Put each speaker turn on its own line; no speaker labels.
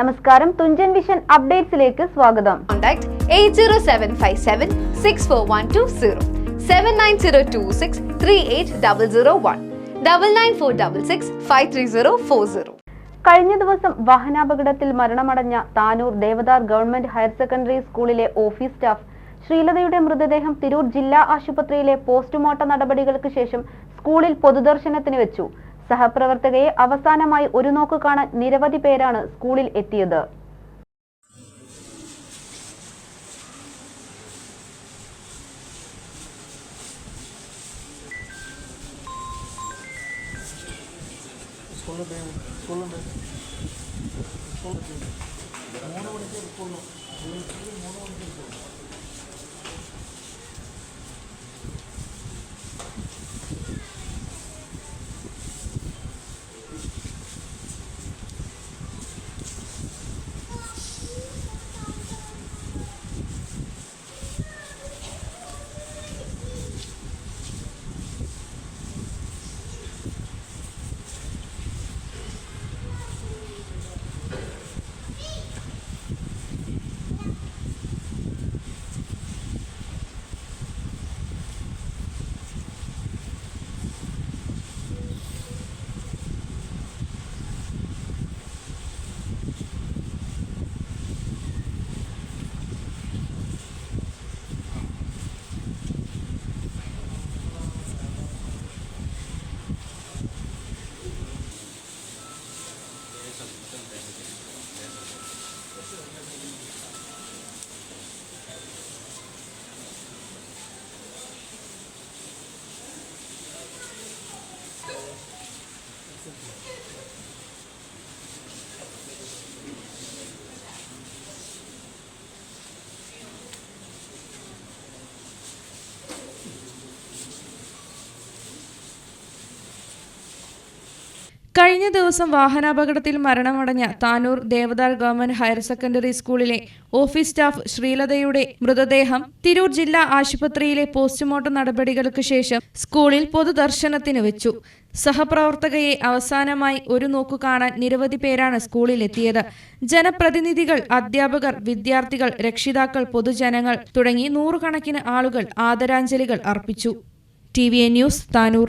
നമസ്കാരം തുഞ്ചൻ വിഷൻ അപ്ഡേറ്റ്സിലേക്ക് സ്വാഗതം.
Contact eight zero seven five seven six four one two zero seven nine zero two six three eight double zero one double nine four double six five three zero four zero
കഴിഞ്ഞ ദിവസം വാഹനാപകടത്തിൽ മരണമടഞ്ഞ Tanur Devadar government higher secondary സ്കൂളിലെ office staff ശ്രീലതയുടെ മൃതദേഹം തിരൂർ ജില്ലാ ആശുപത്രിയിലെ postmortem നടപടികൾക്ക് ശേഷം സ്കൂളിൽ പൊതുദർശനത്തിന് വെച്ചു. സഹപ്രവർത്തകയെ അവസാനമായി ഒരു നോക്ക് കാണാൻ നിരവധി പേരാണ് സ്കൂളിൽ എത്തിയത്.
കഴിഞ്ഞ ദിവസം വാഹനാപകടത്തിൽ മരണമടഞ്ഞ Tanur Devadar government higher secondary സ്കൂളിലെ ഓഫീസ് സ്റ്റാഫ് ശ്രീലതയുടെ മൃതദേഹം തിരൂർ ജില്ലാ ആശുപത്രിയിലെ പോസ്റ്റ്മോർട്ടം നടപടികൾക്ക് ശേഷം സ്കൂളിൽ പൊതുദർശനത്തിന് വെച്ചു. സഹപ്രവർത്തകയെ അവസാനമായി ഒരു നോക്കു കാണാൻ നിരവധി പേരാണ് സ്കൂളിലെത്തിയത്. ജനപ്രതിനിധികൾ അധ്യാപകർ വിദ്യാർത്ഥികൾ രക്ഷിതാക്കൾ പൊതുജനങ്ങൾ തുടങ്ങി നൂറുകണക്കിന് ആളുകൾ ആദരാഞ്ജലികൾ അർപ്പിച്ചു. T news Tanur.